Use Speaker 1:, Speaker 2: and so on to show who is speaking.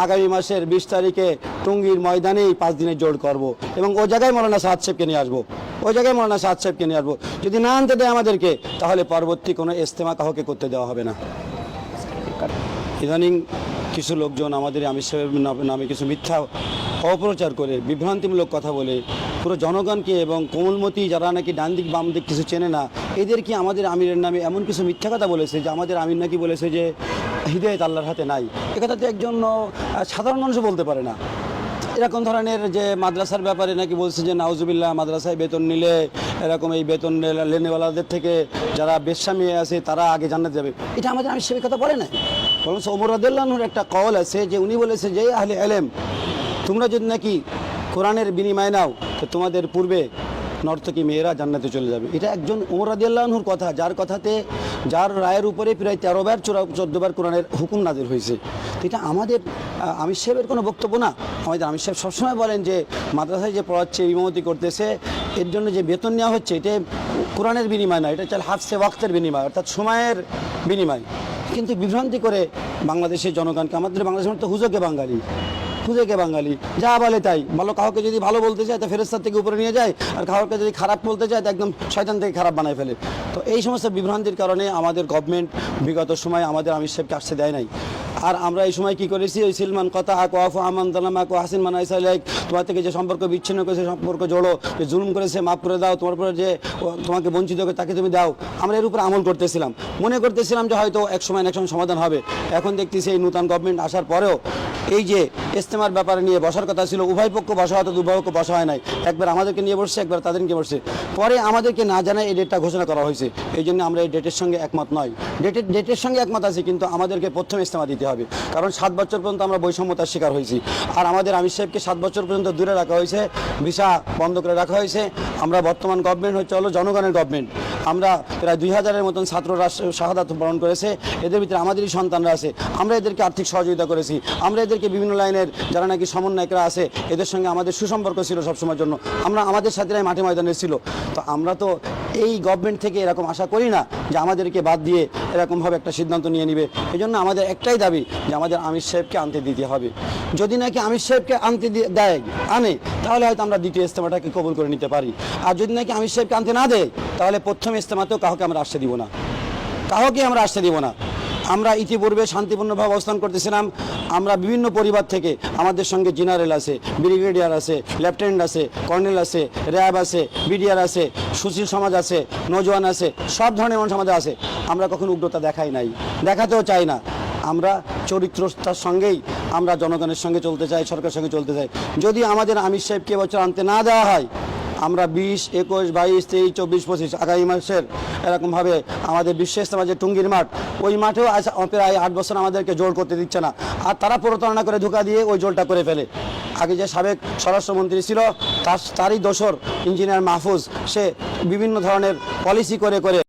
Speaker 1: আগামী মাসের বিশ তারিখে টুঙ্গির ময়দানেই পাঁচ দিনের জোর করব এবং ও জায়গায় মৌলানা সাদ সাহেবকে নিয়ে আসব। ওই জায়গায় মৌলানা সাদ সাহেবকে নিয়ে আসব। যদি না আনতে দেয় আমাদেরকে, তাহলে পরবর্তী কোনো ইস্তেমা কাহকে করতে দেওয়া হবে না। ইদানিং কিছু লোকজন আমাদের আমি সাহেবের নামে- নামে কিছু মিথ্যা অপপ্রচার করে, বিভ্রান্তিমূলক কথা বলে, পুরো জনগণকে এবং কোমলমতি যারা নাকি ডান দিক বাম দিক কিছু চেনে না, এদের কি আমাদের আমিরের নামে এমন কিছু মিথ্যা কথা বলেছে যে আমাদের আমির নাকি বলেছে যে হৃদয়ত আল্লাহর হাতে নাই? এ কথা তো একজন সাধারণ মানুষও বলতে পারে না। এরকম ধরনের যে মাদ্রাসার ব্যাপারে নাকি বলছে যে নাউজুবিল্লাহ, মাদ্রাসায় বেতন নিলে এরকম এই বেতন লেনেওয়ালাদের থেকে যারা বেশ্যামি আছে, তারা আগে জান্নাত যাবে। এটা আমাদের আমি সে কথা বলে নাই। বরং ওমর আদুল্লাহর একটা কল আছে যে উনি বলেছে যে আহলে এলেম তোমরা যদি নাকি কোরআনের বিনিময় নাও, তো তোমাদের পূর্বে নর্তকী মেয়েরা জান্নাতে চলে যাবে। এটা একজন ওমর কথা, যার কথাতে যার রায়ের উপরে প্রায় তেরো বার, চোরা, চোদ্দ বার কোরআনের হুকুম নাজির হয়েছে। তো এটা আমাদের আমির সাহেবের কোনো বক্তব্য না। আমাদের আমির সাহেব সবসময় বলেন যে, মাদ্রাসায় যে পড়াচ্ছে, ইমামতি করতেছে, এর জন্য যে বেতন নেওয়া হচ্ছে, এটা কোরআনের বিনিময় না, এটা হচ্ছে হাফসে ওয়াক্তের বিনিময়, অর্থাৎ সময়ের বিনিময়। কিন্তু বিভ্রান্তি করে বাংলাদেশের জনগণকে, আমাদের বাংলাদেশের মধ্যে হুজোকে বাঙালি খুঁজেকে বাঙালি? যা বলে তাই। ভালো কাউকে যদি ভালো বলতে চায়, তো ফেরেস্তার থেকে উপরে নিয়ে যায়। আর কাউকে যদি খারাপ বলতে চায়, তো একদম শয়তান থেকে খারাপ বানায় ফেলে। তো এই সমস্ত বিভ্রান্তির কারণে আমাদের গভর্নমেন্ট বিগত সময় আমাদের আমির সাহেবকে আসতে দেয় নাই। আর আমরা এই সময় কি করেছি? ওই সিলমান কথা আকো আফু আমান তালামা আকো হাসিন মানা ইসাইলাইক তোমার থেকে যে সম্পর্ক বিচ্ছিন্ন করেছে, সম্পর্ক জোড়ো, যে জুলুম করেছে, মাফ করে দাও, তোমার পরে যে তোমাকে বঞ্চিত করে তাকে তুমি দাও। আমরা এর উপর আমল করতেছিলাম। মনে করতেছিলাম যে হয়তো এক সময় এক সময় সমাধান হবে। এখন দেখতেছি এই নূতন গভর্নমেন্ট আসার পরেও এই যে ইস্তেমার ব্যাপারে নিয়ে বসার কথা ছিল, উভয় পক্ষ বসা হতো দুভয় পক্ষ বসা হয় নাই। একবার আমাদেরকে নিয়ে বসছে, একবার তাদেরকে বসছে। পরে আমাদেরকে না জানায় এই ডেটটা ঘোষণা করা হয়েছে। এই জন্য আমরা এই ডেটের সঙ্গে একমত নয়। ডেটের ডেটের সঙ্গে একমত আছি, কিন্তু আমাদেরকে প্রথম ইস্তেমা দিতে হবে কারণ সাত বছর পর্যন্ত আমরা বৈষম্যতার শিকার হয়েছি। আর আমাদের আমির সাহেবকে সাত বছর পর্যন্ত দূরে রাখা হয়েছে, ভিসা বন্ধ করে রাখা হয়েছে। আমরা বর্তমান গভর্নমেন্ট হচ্ছে হলো জনগণের গভর্নমেন্ট আমরা প্রায় দুই হাজারের মতন ছাত্র রাষ্ট্র শাহাদাত বরণ করেছে। এদের ভিতরে আমাদেরই সন্তানরা আছে। আমরা এদেরকে আর্থিক সহযোগিতা করেছি। আমরা এদেরকে বিভিন্ন লাইনের যারা নাকি সমন্বয়করা আছে, এদের সঙ্গে আমাদের সুসম্পর্ক ছিল সবসময়ের জন্য। আমরা আমাদের সাথীরাই মাঠে ময়দানে ছিল। তো আমরা তো এই গভর্নমেন্ট থেকে এরকম আশা করি না যে আমাদেরকে বাদ দিয়ে এরকমভাবে একটা সিদ্ধান্ত নিয়ে নিবে। এই জন্য আমাদের একটাই দাবি যে আমাদের আমির সাহেবকে আনতে দিতে হবে। যদি নাকি আমির সাহেবকে আনতে দিয়ে, আনে, তাহলে হয়তো আমরা দ্বিতীয় ইস্তেমাটাকে কবুল করে নিতে পারি। আর যদি নাকি আমির সাহেবকে আনতে না দেয়, তাহলে প্রথম ইস্তেমাতেও কাউকে আমরা আসতে দিব না। কাউকে আমরা আসতে দিব না। আমরা ইতিপূর্বে শান্তিপূর্ণভাবে অবস্থান করতেছিলাম। আমরা বিভিন্ন পরিবার থেকে আমাদের সঙ্গে জেনারেল আছে, ব্রিগেডিয়ার আছে, লেফটেন্যান্ট আছে, কর্নেল আছে, র্যাব আছে, বিডিআর আছে, সুশীল সমাজ আছে, নজওয়ান আছে, সব ধরনের মানুষ আমাদের আছে। আমরা কখনো উগ্রতা দেখাই নাই। দেখাতেও চাই না। আমরা চরিত্রতার সঙ্গেই আমরা জনগণের সঙ্গে চলতে চাই, সরকারের সঙ্গে চলতে চাই। যদি আমাদের আমির সাহেবকে বছর আনতে না দেওয়া হয় আমরা বিশ, একুশ, বাইশ, তেইশ, চব্বিশ, পঁচিশ আগামী মাসের এরকমভাবে আমাদের বিশ্ব ইস্তেমা যে টুঙ্গির মাঠ, ওই মাঠেও আজ প্রায় আট বছর আমাদেরকে জোর করতে দিচ্ছে না। আর তারা প্রতারণা করে ধোকা দিয়ে ওই জোলটা করে ফেলে। আগে যে সাবেক স্বরাষ্ট্রমন্ত্রী ছিল, তার, তারই দোসর ইঞ্জিনিয়ার মাহফুজ, সে বিভিন্ন ধরনের পলিসি করে করে